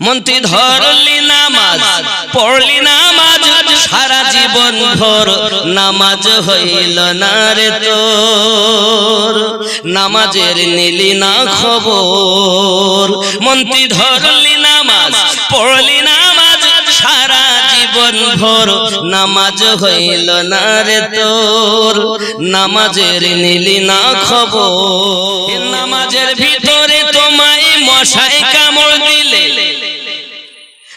মন্ত্রী ধরলি নামাজ, পড়লি নামাজ সারা জীবন ভর। নামাজ হইল না রে তোর, নামাজের নিলি না খবর। মন্ত্রী ধরলি নামাজ, পড়লি নামাজ সারা জীবন ভর। নামাজ হইল না রে তোর, নামাজের নিলি না খবর। নামাজের ভিতরে তোমায় মশাই কামড় দিলে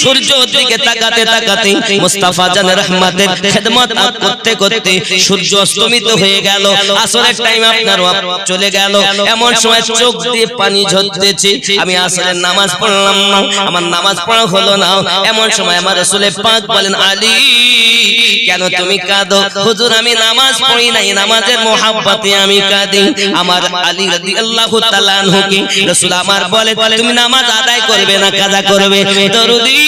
সূর্য দিকে তাকাতে তাকাতে মুস্তাফা খেদমত করতে করতে সূর্য অস্তমিত হয়ে গেল। আসরের টাইম আপনার চলে গেল। এমন সময় চোখ দিয়ে পানি ঝরতেছে। আমি আসরের নামাজ পড়লাম না। আমার নামাজ পড়া হলো না। এমন সময় আমার পাক বলেন, আলী, কেন তুমি কাঁদো? হুজুর, আমি নামাজ পড়ি নাই। নামাজের আমি কাঁদি। আমার আলী রাদিয়াল্লাহু তাআলা আমার বলে, তুমি নামাজ আদায় করবে না, কাজা করবে।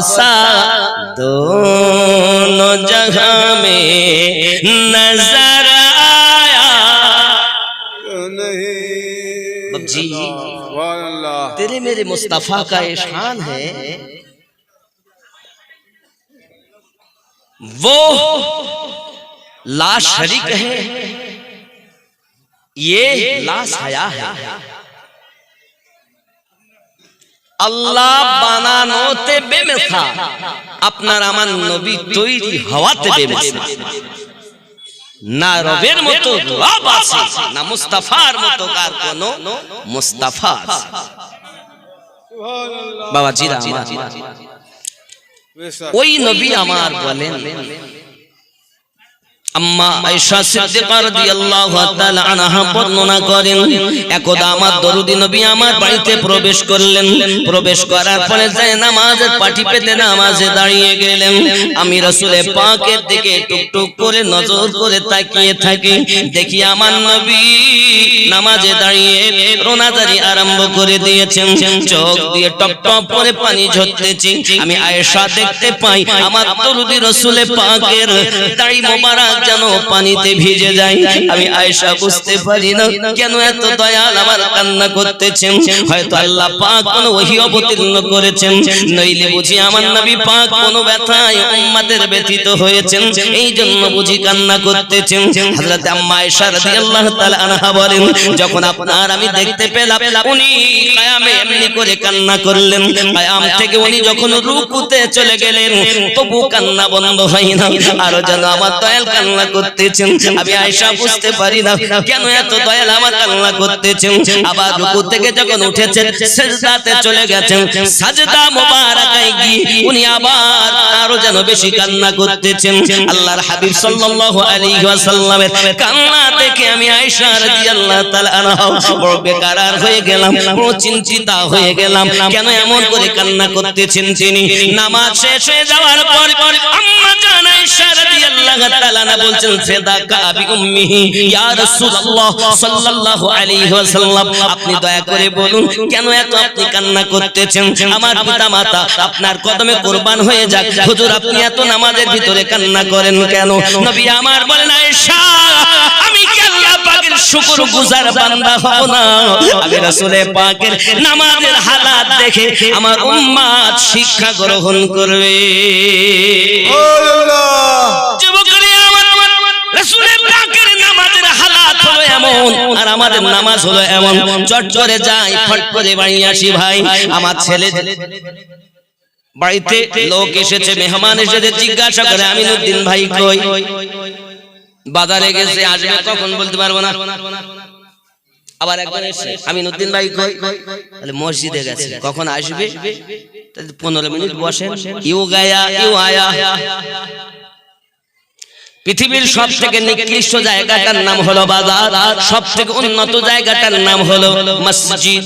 सा दोनों जगह में नज़र आया। नहीं। जी तेरे मेरे मुस्तफ़ा का शान है। वो ला शरीक है ये ला साया है। আল্লাহ বানানোতে বেমেসা আপনার আমার নবী তৈরি হওয়াতে বেমেসা না রবের মতো রব আছে না মুস্তাফার মতো কার কোন মুস্তাফা আছে। বাবা জিরা ওই নবী আমার বলেন আম্মা আয়েশা সিদ্দিকা রাদিয়াল্লাহু তাআলা আনহা বর্ণনা করেন একদা আমার দরুদি নবী আমার বাড়িতে প্রবেশ করলেন। প্রবেশ করার পরে যায় নামাজের পাটি পেতে নামাজে দাঁড়িয়ে গেলেন। আমি রাসূলে পাকের দিকে টুকটুক করে নজর করে তাকিয়ে থাকি। দেখি আমার নবী নামাজে দাঁড়িয়ে রোনাজারি আরম্ভ করে দিয়েছেন। চোখ দিয়ে টপ টপ করে পানি ঝরতেছে। আমি আয়েশা দেখতে পাই আমার দরুদি রাসূলে পাকের দাড়ি মোবারক যেন পানিতে ভিজে যায়। আমি আয়েশা বুঝতে পারি না কেন এত দয়াল আমার কান্না করতেছেন। হয়তো আল্লাহ পাক কোন ওহী অবতীর্ণ করেছেন। নইলে বুঝি আমার নবী পাক কোন ব্যথায় উম্মতের ব্যথিত হয়েছেন। এই জন্য বুঝি কান্না করতেছেন। হযরত আম্মা আয়েশা রাদিয়াল্লাহু তাআলা আনহা বলেন, যখন আপনার আমি দেখতে পেলাম, উনি কায়ামে এমনি করে কান্না করলেন। কায়াম থেকে উনি যখন রুকুতে চলে গেলেন, তবু কান্না বন্ধ হয় না। আরও যেন আমার দয়াল কান্না করতেছেন আমি আয়েশা বুঝতে পারি না। কেন এত দয়াল আমার কান্না করতেছেন আবার রুকু থেকে যখন উঠেছেন সেজদাতে চলে গেছেন। সাজদা মোবারকায় গিয়ে উনি আবার আরও যেন বেশি কান্না করতেছেন আল্লাহর হাবিব সাল্লাল্লাহু আলাইহি ওয়াসাল্লামের কান্না দেখে আমি আয়েশা রাদিয়াল্লাহু তাআলা আনহা বড় বেকারার হয়ে গেলাম, বড় চিন্তিতা হয়ে গেলাম। কেন এমন করে কান্না করতেছেন তিনি? নামাজ শেষ হয়ে যাওয়ার পর আম্মা জান রাদিয়াল্লাহু তাআলা আনহা বলছেন আবি ইয়া রাসূলুল্লাহ সাল্লাল্লাহু আলাইহি ওয়াসাল্লাম, আপনি দয়া করে বলুন, কেন এত আপনি কান্না করতেছেন? আমার পিতা মাতা আপনার কদমে কুরবান হয়ে যাক। হুজুর, আপনি এত নামাজের ভিতরে কান্না করেন কেন? নবী আমার বলেন আমি কি আল্লাহ পাকের শুকুর গুজার বান্দা হব না। আমি রাসুলে পাকের নামাজের হালাত দেখে আমার উম্মাদ শিক্ষা গ্রহণ করবে। আর আমাদের নামাজ হলো এমন। চট করে যাই, ফট করে বাড়ি আসি ভাই। আমার ছেলে বাড়িতে লোক এসেছে, মেহমান এসেছে, জিজ্ঞাসা করে, আমিনুদ্দিন ভাই কই? বাজারে গেছে আসবে কখন বলতে পারব না? আবার একবার এসে আমিনুদ্দিন ভাই কই? তাহলে মসজিদে গেছে। কখন আসবে? পনেরো মিনিট বসে ইউ গায়া ইউ আয়া। পৃথিবীর সব থেকে নিকৃষ্ট জায়গাটার নাম হলো বাজার। সব থেকে উন্নত জায়গাটার নাম হলো মসজিদ।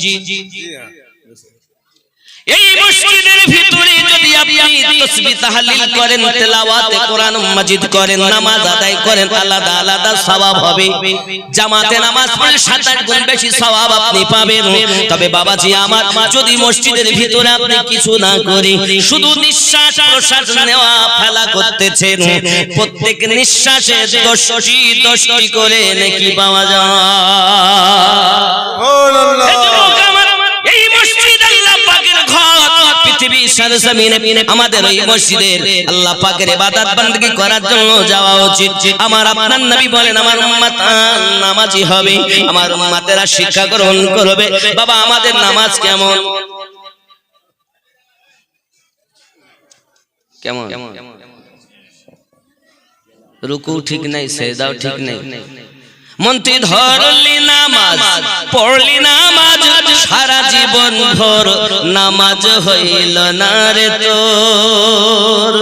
এই মসজিদের ভিতরে যদি আপনি তাসবিহ তাহলিল করেন তেলাওয়াত কোরআন মাজিদ করেন নামাজ আদায় করেন আলাদা আলাদা সওয়াব হবে। জামাতে নামাজ পড়লে সাত আট গুণ বেশি সওয়াব আপনি পাবেন। তবে বাবাজি আমার যদি মসজিদের ভিতরে আপনি কিছু না করে শুধু নিঃশ্বাস প্রশ্বাস নেওয়া ফেলা করতেছেন প্রত্যেক নিঃশ্বাসে দশটি দশটি করে নাকি পাওয়া যায়। সুবহানাল্লাহ পৃথিবী সরজমিনে আমাদের ওই মসজিদের আল্লাহ পাকের ইবাদত বান্দগি করার জন্য যাওয়া উচিত। আমার আপনার নবী বলেন, আমার উম্মত নামাজি হবে। আমার উম্মতেরা শিক্ষা গ্রহণ করবে। বাবা, আমাদের নামাজ কেমন? কেমন? রুকু ঠিক নাই সেদাও ঠিক নাই। মন্ত্রী, ধরলি নামাজ, পড়লি নামাজ সারা জীবন ভর নামাজ হইল না রে তোর?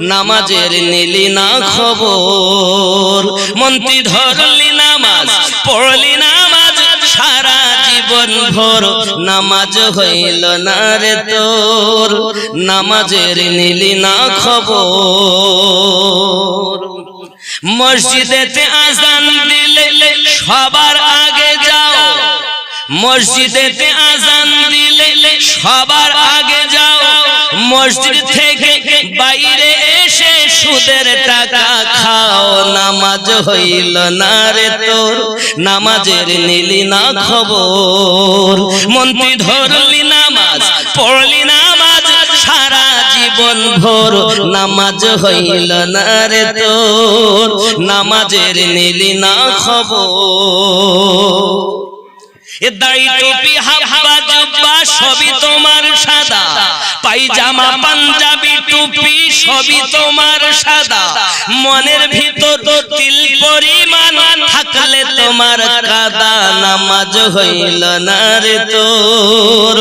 নামাজের নিলি না খবর। মন্ত্রী ধরলি নামাজ, পড়লি নামাজ, সারা জীবন ভর নামাজ হইল না রে তোর? নামাজের নিলি না খবর। মসজিদেতে আজান দিলে সবার আগে মসজিদেতে আজান দিলে সবার আগে যাও। মসজিদ থেকে বাইরে এসে সুদের টাকা খাও। নামাজ হইল না রে তোর, নামাজের নিলি না খবর। মন্ত্রী ধরলি নামাজ, পড়লি নামাজ, সারা জীবন ভোর। নামাজ হইল না রে তোর, নামাজের নিলি না খবর। দাড়ি টুপি, হাব্বা তোমার সাদা। মনের ভিতর তিল পরিমাণ থাকলে তোমার কাদা। নামাজ হইল না রে তোর,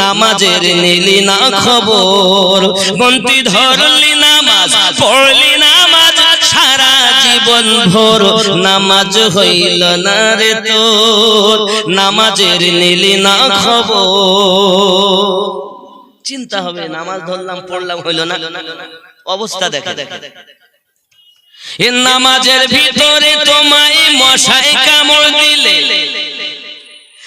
নামাজের নিলি না খবর। গন্তি ধরলি নামাজ, পড়লি নামাজ, সারা জীবন ভোর, নামাজ হইল না রে তোর। নামাজের নিলি না খবর। চিন্তা হবে, নামাজ ধরলাম, পড়লাম, হইল না। অবস্থা দেখা দেখা নামাজের ভিতরে তোমায় মশাই কামড় দিলে।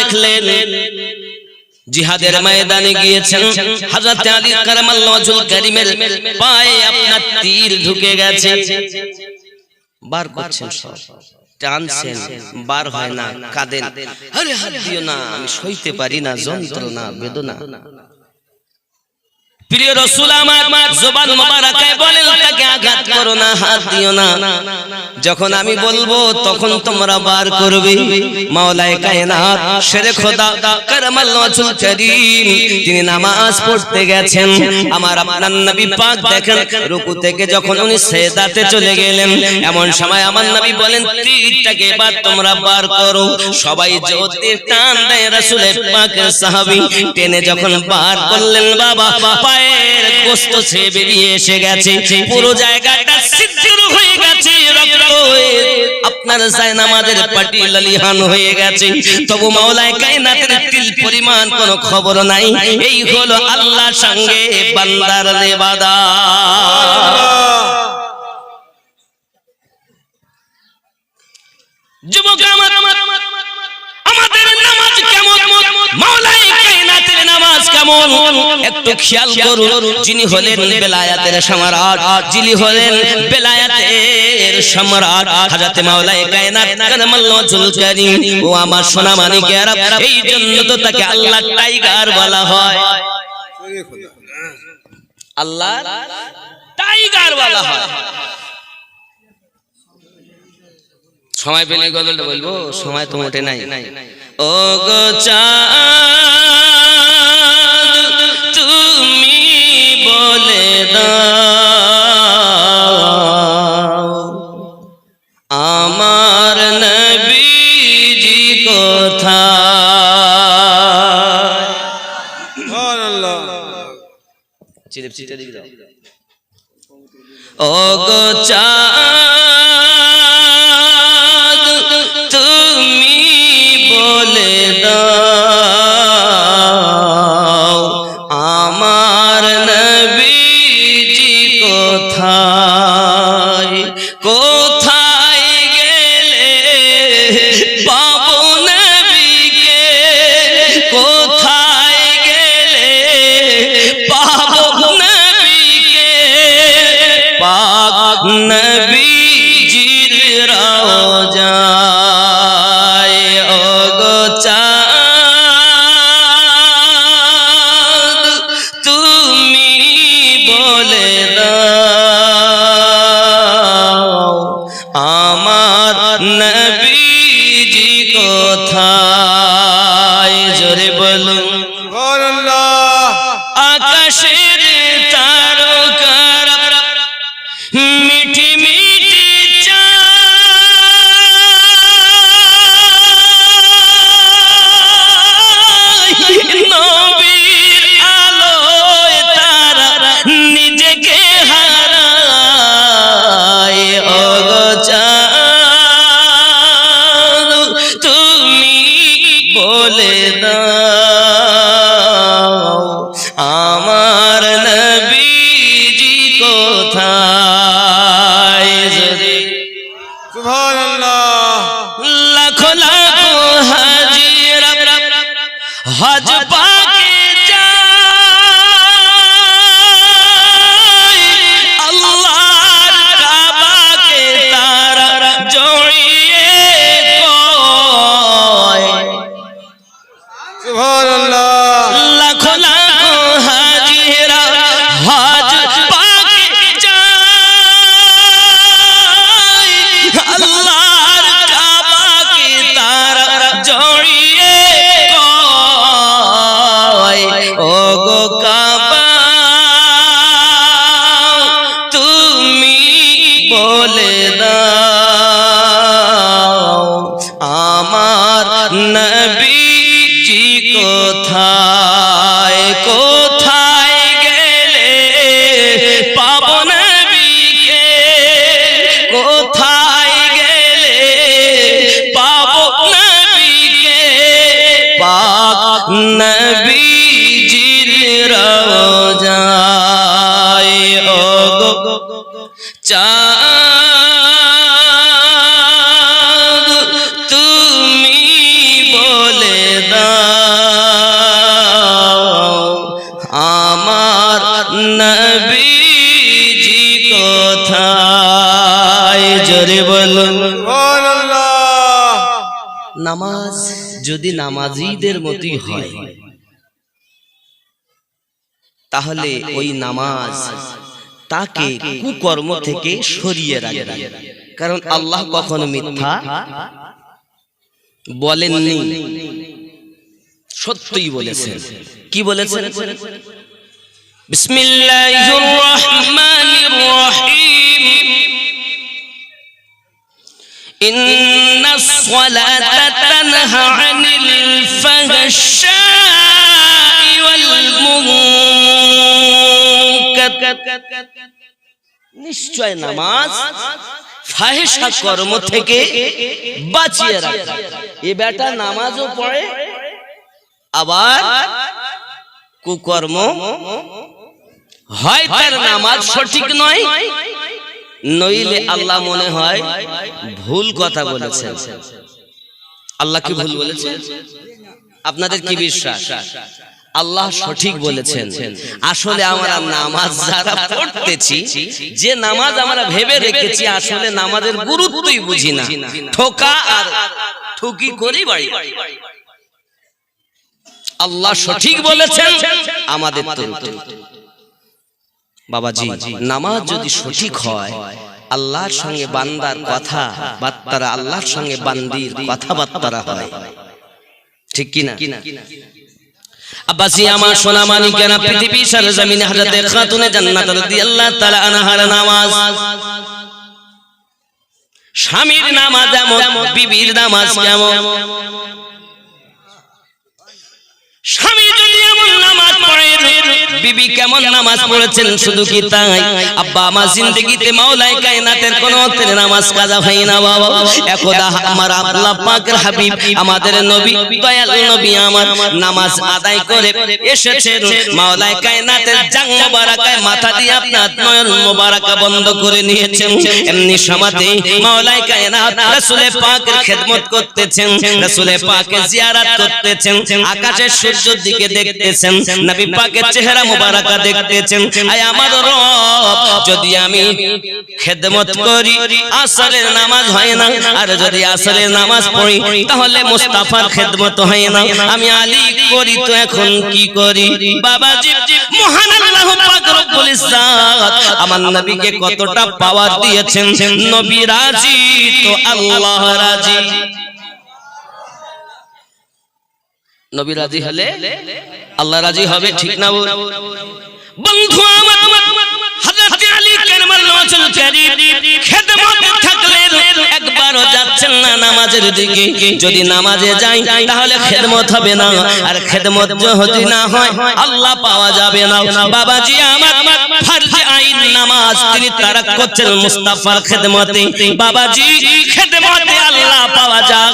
দেখলেন, জিহাদের ময়দানে গিয়েছেন। হযরত আলী কারামাল্লাহু ওয়াজহুল কারীমের পায়ে আপনার তীর ঢুকে গেছে। বার করছেন সব, টানছেন, বার হয় না, কাঁদেন। আরে হাত দিও না, আমি সইতে পারি না, যন্ত্রণা, বেদনা। প্রিয় রসুল আমার, জবান তাকে আঘাত করো না, হাত দিও না। যখন আমি বলব, তখন তোমরা বার করবে। তিনি নামাজ পড়তে গেছেন। আমার আপনার নবী পাক দেখেন, রুকু থেকে যখন উনি সেদাতে চলে গেলেন, এমন সময় আমার নবী বলেন, তীরটাকে তোমরা বার করো। সবাই টান দেয় রাসূলের পাকের সাহাবী। টেনে যখন বার করলেন, বাবা পায়ের গোস্ত ছেয়ে বেরিয়ে এসে গেছে। পুরো জায়গাটা সিদ্ধর হয়ে গেছে, রক্ত হয়ে। আপনার পাটি লালিহান হয়ে গেছে। তবু মাওলায় কায়নাতের তিল পরিমাণ কোনো খবর নাই। এই হলো আল্লাহ সঙ্গে বান্দার দেবাদা যুবক আমাদের নামাজ কেমন? কায়নাতের নামাজ কেমন? একটু খেয়াল করুন যিনি হলেন বেলায়াতের সম্রাট যিনি হলেন বেলায়াতের সম্রাট হযরত মাওলাই কায়নাত কারমাল্লাহুল কারীম ও আমার সোনা মানিকেরা এই জন্য তো তাকে আল্লাহ টাইগার বলা হয়। আল্লাহ টাইগার বলা হয়। সময় পেলে গজলটা বলব? সময় তো মোটে নাই। ও গো চাঁদ, ও পাক নবীজির বলে ও নামাজ যদি নামাজিদের মতোই হয়, তাহলে ওই নামাজ তাকে কুকর্ম থেকে সরিয়ে রাখবে। কারণ আল্লাহ কখনো মিথ্যা বলেননি। সত্যই বলেছেন। কি বলেছেন? বিসমিল্লাহির রহমানির রহিম। إن الصلاة تنهى عن الفحشاء والمنكر নিশ্চয় নামাজ ফাহেসা কর্ম থেকে বাঁচিয়ে রাখে এ বেটা নামাজও পড়ে আবার কুকর্ম হয় তার নামাজ সঠিক নয় নইলে আল্লাহ মনে হয় ভুল কথা বলেছেন। আল্লাহ কি ভুল বলেছেন? আপনাদের কি বিশ্বাস? আল্লাহ সঠিক বলেছেন। আসলে আমরা নামাজ যারা পড়তেছি যে নামাজ আমরা ভেবে রেখেছি আসলে নামাজের গুরুত্বই বুঝি না। ঠোকা আর ঠুকি করি বাড়ি। আল্লাহ সঠিক বলেছেন আমাদের তো বাবাজি নামাজ যদি সঠিক হয় আল্লাহর সঙ্গে বান্দার কথা বার্তারা আল্লাহর সঙ্গে বান্দির কথাবার্তারা হয়। ঠিক কিনা? আব্বাসি আমার সোনা মানিকেরা পৃথিবী হযরতে খাতুনে জান্নাত রাদিয়াল্লাহু তাআলা আনহার নামাজ। স্বামীর নামাজ এমন বিবির নামাজ কেমন স্বামী যদি এমন নামাজ পড়ে বিবি কেমন নামাজ পড়েছেন? শুধু কি তাই? আব্বা, আমার জিন্দগিতে মাওলাই কায়নাতের কোন অর্থের নামাজ কাজা হয় না, বাবা। একদা আমার আল্লাহ পাকের হাবিব, আমাদের নবী, দয়াল নবী আমার নামাজ আদায় করে এসেছেন। মাওলাই কায়নাতের জাং মোবারকায় মাথা দিয়ে আপনার নয়ন মোবারকা বন্ধ করে নিয়েছেন। এমনি সমাতে মাওলাই কায়নাত রাসূলের পাকের খেদমত করতেছেন, রাসূলের পাকের জিয়ারত করতেছেন, আকাশের সূর্যের দিকে দেখতেছেন, নবী পাকের চেহারা মোবারকা দেখতেছেন। আয় আমার রব, যদি আমি খেদমত করি, আসরের নামাজ হয় না। আর যদি আসরের নামাজ পড়ি, তাহলে মুস্তাফার খেদমত হয় না। আমি আলী করি তো এখন কি করি? বাবাজি মহান আল্লাহ পাক রব্বুল ইজ্জাত। আমার নবীকে কতটা পাওয়ার দিয়েছেন। নবী রাজি তো আল্লাহ রাজি। নবী রাজি হলে আল্লাহ রাজি হবে ঠিক না বন্ধু আমার হযরত আলী কারমাল্লাহু কারীম খেদমতে থাকলে একবারও যাচ্ছেন না নামাজের দিকে। যদি নামাজে যাই তাহলে খেদমত হবে না। আর খেদমত যদি না হয় আল্লাহ পাওয়া যাবে না। বাবাজি আমার ফরজে আইন নামাজ তিনি তারাক করছেন মুস্তাফার খেদমতে। বাবাজি খেদমতে আল্লাহ পাওয়া যায়,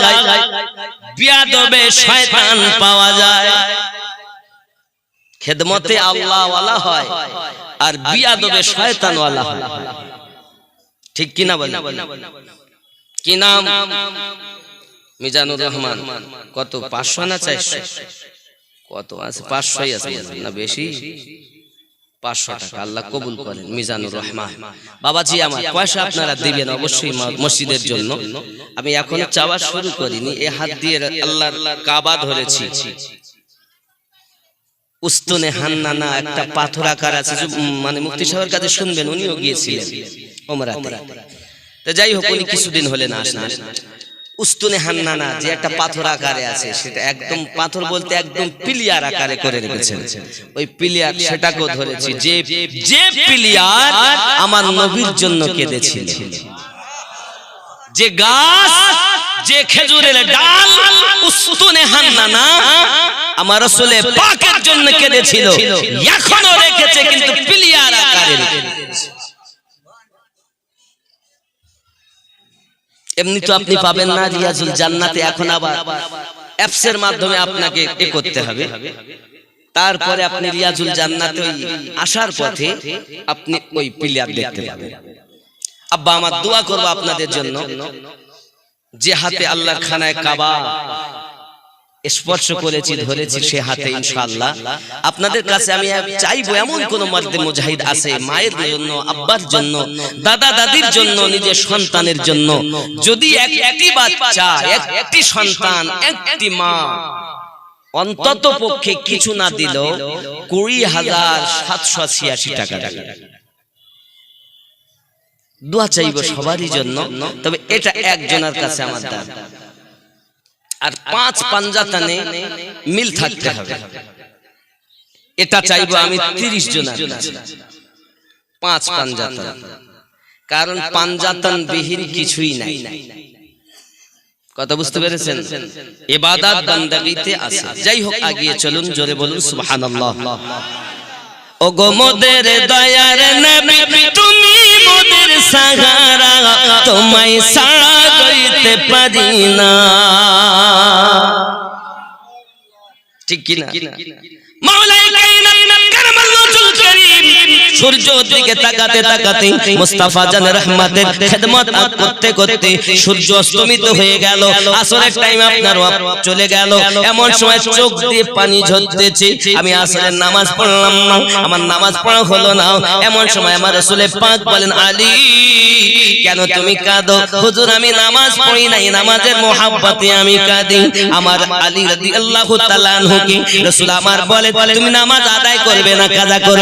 বিয়াদবে শয়তান পাওয়া যায়। খেদমতে আল্লাহ ওয়ালা হয় আর বিয়াদবে শয়তান ওয়ালা হয়। ঠিক কিনা বলেন? কি নাম? মিজানুর রহমান। কত, পাঁচশো না চারশো? কত আছে? পাঁচশোই আছে না, বেশি? পাঁচশো টাকা। আল্লাহ কবুল করেন। মিজানুর রহমান। বাবাজি আমার পয়সা আপনারা দিবেন অবশ্যই মসজিদের জন্য। আমি এখন চাওয়া শুরু করিনি। এ হাত দিয়ে আল্লাহর কাবা ধরেছি। উস্তুনে হান্নানা একটা পাথর আকার আছে। মানে মুক্তি সাহেবের কাছে শুনবেন উনিও গিয়েছিলেন ওমরাতে। যাই হোক উনি কিছুদিন হলে না আসেন। উস্তুনে হান্নানা যে একটা পাথর আকারে আছে সেটা একদম পাথর বলতে একদম পিলিয়ার আকারে করে রেখেছেন। ওই পিলিয়ার সেটাকেও ধরেছি যে যে পিলিয়ার আমার নবীর জন্য কেঁদেছিল। যে গাছ যে খেজুরের ডাল উস্তুনে হান্নানা আমার রসুলে পাকের জন্য কেঁদেছিল। এখনও রেখেছে কিন্তু পিলিয়ার আকারে। এমনি তো আপনি পাবেন না রিয়াজুল জান্নাতে এখন আবার অ্যাপসের মাধ্যমে আপনাকে এ করতে হবে। তারপরে আপনি রিয়াজুল জান্নাতে ওই আসার পথে আপনি ওই প্লেয়ার দেখতে পাবেন। আব্বা, আমার দোয়া করব আপনাদের জন্য যে হাতে আল্লাহর খানায় কাবা স্পর্শ করেছি ধরেছি সে হাতে ইনশাআল্লাহ। আপনাদের কাছে আমি চাইব এমন কোন মর্দে মুজাহিদ আছে মায়ের জন্য আব্বার জন্য দাদা দাদির জন্য নিজের সন্তানের জন্য। যদি একটি বাচ্চা একটি সন্তান একটি মা অন্তত পক্ষে কিছু না দিল কুড়ি হাজার সাতশো ছিয়াশি টাকা। দোয়া চাইব সবারই জন্য তবে এটা একজনের কাছে আমার দান আর পাঁচ পাঞ্জাতানে মিল থাকতে হবে। এটা চাইব আমি তিরিশ কাছে। পাঁচ পাঞ্জাতান। কারণ পাঞ্জাতান বিহীন কিছুই নাই। কথা বুঝতে পেরেছেন? এবাদাত বান্দাগিতে আছে। যাই হোক, আগিয়ে চলুন, জোরে বলুন, সুবহানাল্লাহ। ওগো মোদের দয়ার নবী মোদের সাহারা তোমায় সারা করিতে পারি না ঠিক কিনা? মাওলাই নামাজ আমার কেন তুমি কাঁদো? হুজুর, আমি নামাজ পড়ি নাই, নামাজের মোহাব্বতে আমি কাঁদি। আমার আলী আমার বলে, তুমি নামাজ আদায় করবে না করবে?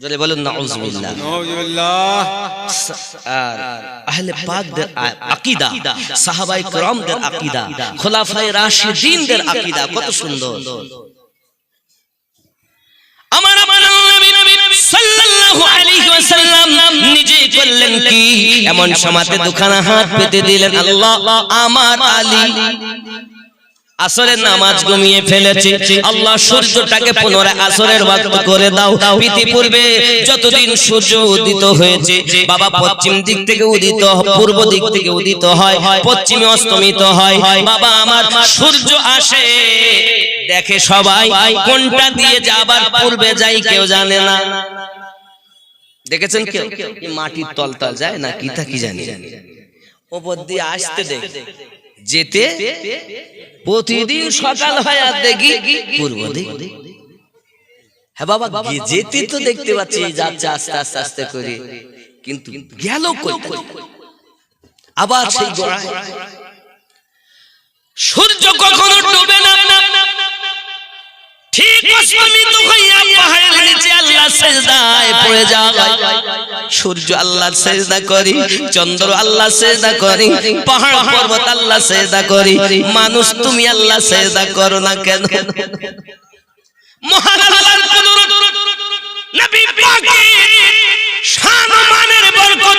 জলে বলুন নাউজুবিল্লাহ। নাউজুবিল্লাহ। আর আহলে পাকদের আকীদা সাহাবায়ে আকীদা খোলাফায়ে রাশিদিনদের আকীদা কত সুন্দর। আমার আমার নবী সাল্লাল্লাহু আলাইহি ওয়াসাল্লাম নিজে করলেন কি এমন সমাতে দুখানা হাত পেতে দিলেন আল্লাহ আমার আলী। আসরের নামাজ ঘুমিয়ে ফেলেছে। আল্লাহ সূর্যটাকে পুনরায় আসরের ওয়াক্ত করে দাও। পূর্বে যতদিন সূর্য উদিত হয়েছে বাবা পশ্চিম দিক থেকে উদিত পূর্ব দিক থেকে উদিত হয় পশ্চিমে অস্তমিত হয়। বাবা আমার সূর্য আসে। দেখে সবাই কোনটা দিয়ে যাবার পূর্বে যাই কেউ জানে না। দেখেছেন কেউ? মাটির তলতল যায় না কি তা কি জানি? ওপর দিয়ে আসতে দেখ যেতে প্রতিদিন সকাল হয় আর দেখি পূর্ব হ্যাঁ বাবা যেতে তো দেখতে পাচ্ছি, যাচ্ছে আস্তে আস্তে আস্তে করে। কিন্তু গেল আবার সেই সূর্য কখনো ডুবে না। ঠিক অস্তমিত হইয়া পাহাড়ের নিচে আল্লাহ সেজদায় পড়ে যায় সূর্য আল্লাহ সেজদা করি চন্দ্র আল্লাহ সেজদা করি পাহাড় পর্বত আল্লাহ সেজদা করি। মানুষ তুমি আল্লাহ সেজদা করো না কেন? মহান আল্লাহর কুদরত নবী পাকের শান মানের বরকত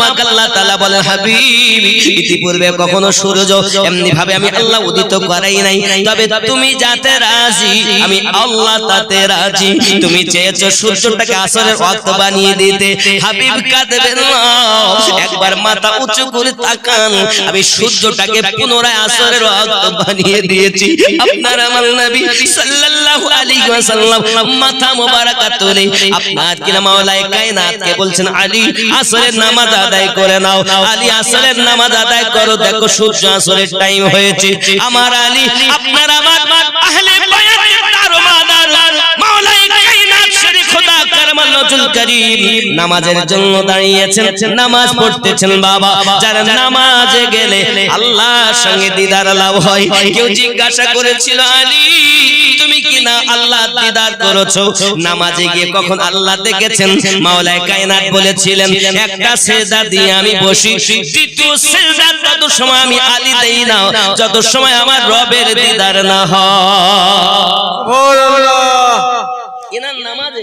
পাক আল্লাহ তাআলা বলেন, হাবিব, ইতিপূর্বে কখনো সূর্য এমনি ভাবে আমি আল্লাহ উদিত করাই নাই। তবে তুমি যাতে রাজি, আমি আল্লাহ তাতে রাজি। তুমি চেয়েছো সূর্যটাকে আসরের ওয়াক্ত বানিয়ে দিতে। হাবিব কাঁদবেন না। একবার মাথা উঁচু করে তাকান। আমি সূর্যটাকে পুনরায় আসরের ওয়াক্ত বানিয়ে দিয়েছি। আপনার আমার নবী সাল্লাল্লাহু আলাইহি ওয়াসাল্লাম মাথা মোবারকা তুলে আপনার কিনা মাওলায়ে কায়নাতকে বলছেন, আলী, আসরের নামাজ আদায় করে নাও। আলী আসরের নামাজ আদায় করো। দেখো সূর্য আসরের টাইম হয়েছে। আমার আলী, আপনার আমার কারীম নামাজের জন্য দাঁড়িয়েছেন নামাজ পড়তেছেন বাবা। যারা নামাজে গেলে আল্লাহর সঙ্গে দিদার লাভ হয়। কেউ জিজ্ঞাসা করেছিল আলী তুমি কি না আল্লাহ দিদার করেছ? নামাজে গিয়ে কখন আল্লাহ দেখেছেন মাওলায় কায়নাত বলেছিলেন একটা সেজদা দিয়ে আমি বসি দ্বিতীয় সেজদা তত সময় আমি আলী দেই না যত সময় আমার রবের দিদার না হয়। এনার নামাজে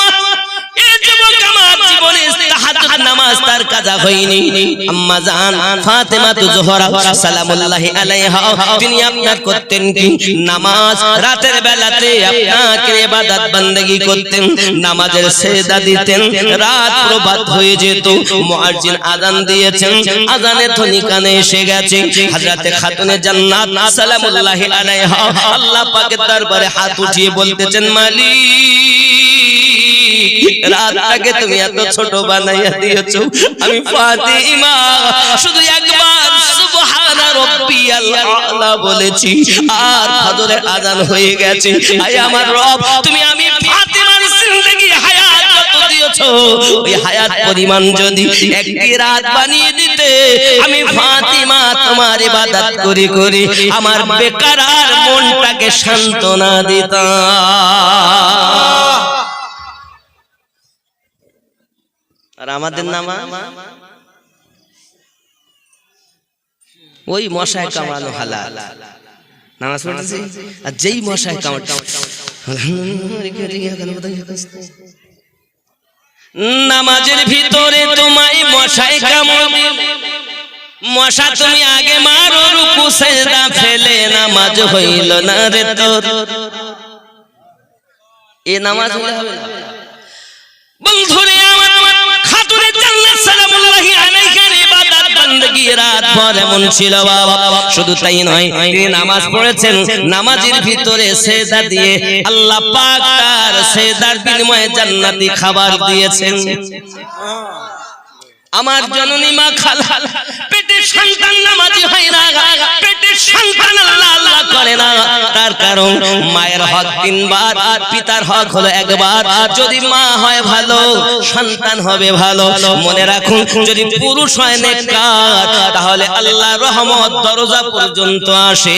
বনিস তাহাজ্জুদ নামাজ তার কাজা হয়নি। আম্মা জান ফাতেমা জোহরা, সালামুল্লাহি আলাইহা, তিনি আপনার করতেন কি? নামাজ। রাতের বেলাতে আপনাকে ইবাদত, বান্দেগি করতেন, নামাজের সেজদা দিতেন। রাত প্রভাত হয়ে যেত মুয়াজ্জিন আজান দিয়েছেন আজানের ধ্বনি কানে এসে গেছে। হযরতে খাতুনে জান্নাত, সালামুল্লাহি আলাইহা, আল্লাহ পাকের দরবারে হাত উঠিয়ে বলতেছেন, মালিক। রাতটাকে তুমি এত ছোট বানাইয়া দিয়েছ। আমি ফাতিমা, শুধু একবার বলেছি, আর আজান হয়ে গেছে। আয় আমার রব, তুমি আমি ফাতিমার জিন্দেগি হায়াত কত দিয়েছ, ওই হায়াত পরিমাণ যদি একটি রাত বানিয়ে দিতে, আমি ফাতিমা তোমার ইবাদত করে করে, আমার বেকার আর মনটাকে সান্ত্বনা দিতাম। আমাদের নামা? ওই মশায় কামানো হালাল। নামাজ পড়তেছি আর যেই মশায় কামানো নামাজের ভিতরে তোমায় মশাই কামড়ে মশা তুমি আগে মারো রুকু সেজদা ফেলে। নামাজ হইল না রে তোর। এ নামাজ হলে হবে না। রাত এমন ছিল বাবা। শুধু তাই নয়, তিনি নামাজ পড়েছেন, নামাজের ভিতরে সেজদা দিয়ে আল্লাহ পাক তার সেজদার বিনিময়ে জান্নাতি খাবার দিয়েছেন। আমার জননী মা খালা পেটে সন্তান নামাজি হয় না পেটে সন্তান আল্লাহ আল্লাহ করে না তার কারণ মায়ের হক তিনবার পিতার হক হলো একবার যদি মা হয় ভালো সন্তান হবে ভালো। মনে রাখুন যদি পুরুষ হয় নেককার তাহলে আল্লাহ রহমত দরজা পর্যন্ত আসে।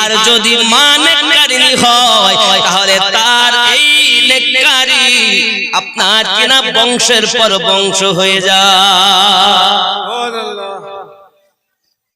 আর যদি মা নেককারিনী হয় তাহলে তার এই নেককারি আপনার কিনা বংশের পর বংশ হয়ে সুবহানাল্লাহ।